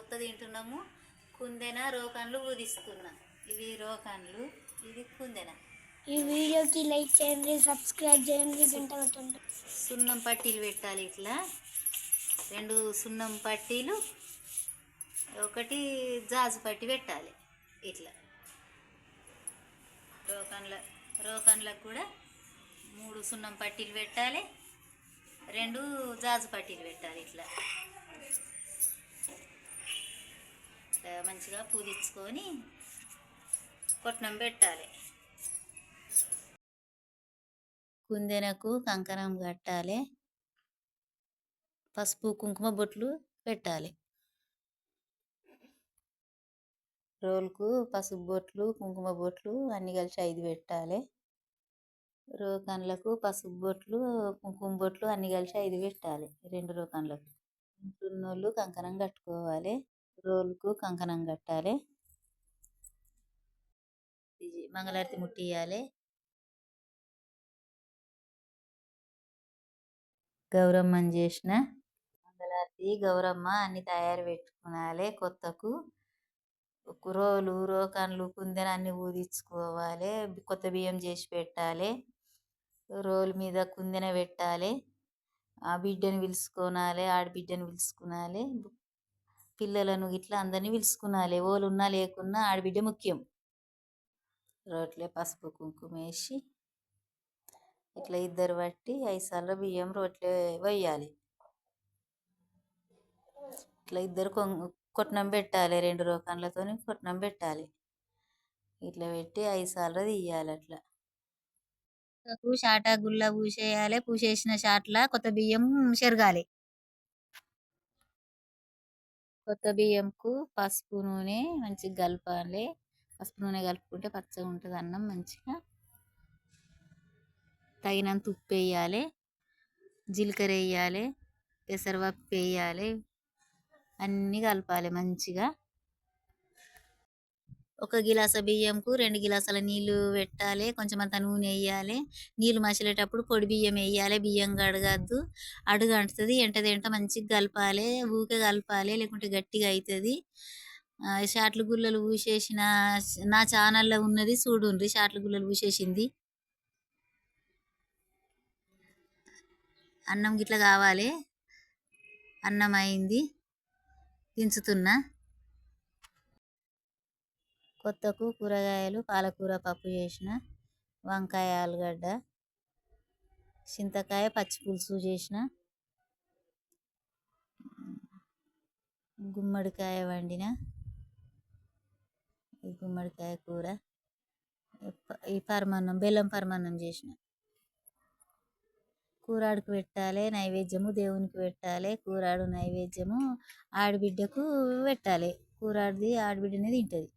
కొత్త తింటున్నాము. కుందెన రోకన్లు ఊదిస్తున్నాం. ఇవి రోకన్లు ఇది కుందెన. ఈ వీడియోకి లైక్ చేయండి సబ్స్క్రైబ్ చేయండి గంట కొట్టండి. సున్నం పట్టీలు పెట్టాలి ఇట్లా. రెండు సున్నం పట్టీలు ఒకటి జాజు పట్టి పెట్టాలి ఇట్లా. రోకన్ల రోకన్లకు కూడా మూడు సున్నం పట్టీలు పెట్టాలి రెండు జాజు పట్టీలు పెట్టాలి ఇట్లా. మంచిగా పూదించుకొని కొట్నం పెట్టాలి. కుందెనకు కంకణం కట్టాలి. పసుపు కుంకుమ బొట్లు పెట్టాలి. రోల్కు పసుపు బొట్లు కుంకుమ బొట్లు అన్ని కలిసి ఐదు పెట్టాలి. రోకన్లకు పసుపు బొట్లు కుంకుమ బొట్లు అన్ని కలిసి ఐదు పెట్టాలి. రెండు రోకన్లకు. ఉన్నోళ్ళు కంకణం కట్టుకోవాలి. రోల్కు కంకణం కట్టాలి. ఇది మంగళారతి ముట్టియాలి గౌరమ్మని చేసిన మంగళారతి గౌరమ్మ అన్ని తయారు పెట్టుకోవాలి కొత్తకు. రోలు రోకన్లు కుందెన అన్ని ఊదించుకోవాలి. కొత్త బియ్యం చేసి పెట్టాలి. రోలు మీద కుందెన పెట్టాలి. ఆ బిడ్డను పిలుచుకోనాలి ఆడబిడ్డను పిలుచుకోనాలి పిల్లలను ఇట్లా అందరినీ పిలుచుకునాలి ఓలు ఉన్నా లేకున్నా ఆడబిడ్డ ముఖ్యం. రోట్లే పసుపు కుంకుమ వేసి ఇట్లా ఇద్దరు పట్టి ఐసార్లు బియ్యం రోట్లే వేయాలి. ఇట్లా ఇద్దరు కొంగు కొట్నం పెట్టాలి. రెండు రోకన్లతో కొట్నం పెట్టాలి. ఇట్లా పెట్టి ఐదు తీయాలి అట్లా. షాట గుల్ల పూసేయాలి. పూసేసిన షాట్ల కొత్త బియ్యం చెరగాలి కొత్త బియ్యంకు పసుపు నూనె మంచిగా కలపాలి. పసుపు నూనె కలుపుకుంటే పచ్చగా ఉంటుంది అన్నం మంచిగా. తగినంత ఉప్పు వేయాలి. జీలకర్ర వేయాలి. పెసరపప్పు వేయాలి. అన్నీ కలపాలి మంచిగా. ఒక గిలాస బియ్యంకు రెండు గిలాసాల నీళ్ళు పెట్టాలి. కొంచెం అంత నూనె వేయాలి. నీళ్ళు మసిలేటప్పుడు పొడి బియ్యం వేయాలి. బియ్యం కడగద్దు. అడుగు అంటుతుంది. ఎంట ఎంట మంచిగా కలపాలి. ఊకే కలపాలి. లేకుంటే గట్టిగా అవుతుంది. షాట్లు గుల్లలు పూసేసిన నా ఛానల్లో ఉన్నది చూడుండ్రి. షాట్లు గుల్లలు పూసేసింది అన్నం గిట్ల కావాలి. అన్నం అయింది. దించుతున్నా. కొత్తకు కూరగాయలు పాలకూర పప్పు చేసిన వంకాయ ఆలుగడ్డ చింతకాయ పచ్చి పులుసు చేసిన గుమ్మడికాయ వండిన. ఈ గుమ్మడికాయ కూర ఈ పరమాన్నం బెల్లం పరమాన్నం చేసిన. కూరాడుకు పెట్టాలి నైవేద్యము దేవునికి పెట్టాలి కూరాడు నైవేద్యము ఆడబిడ్డకు పెట్టాలి. కూరాడిది ఆడబిడ్డనే తింటుంది.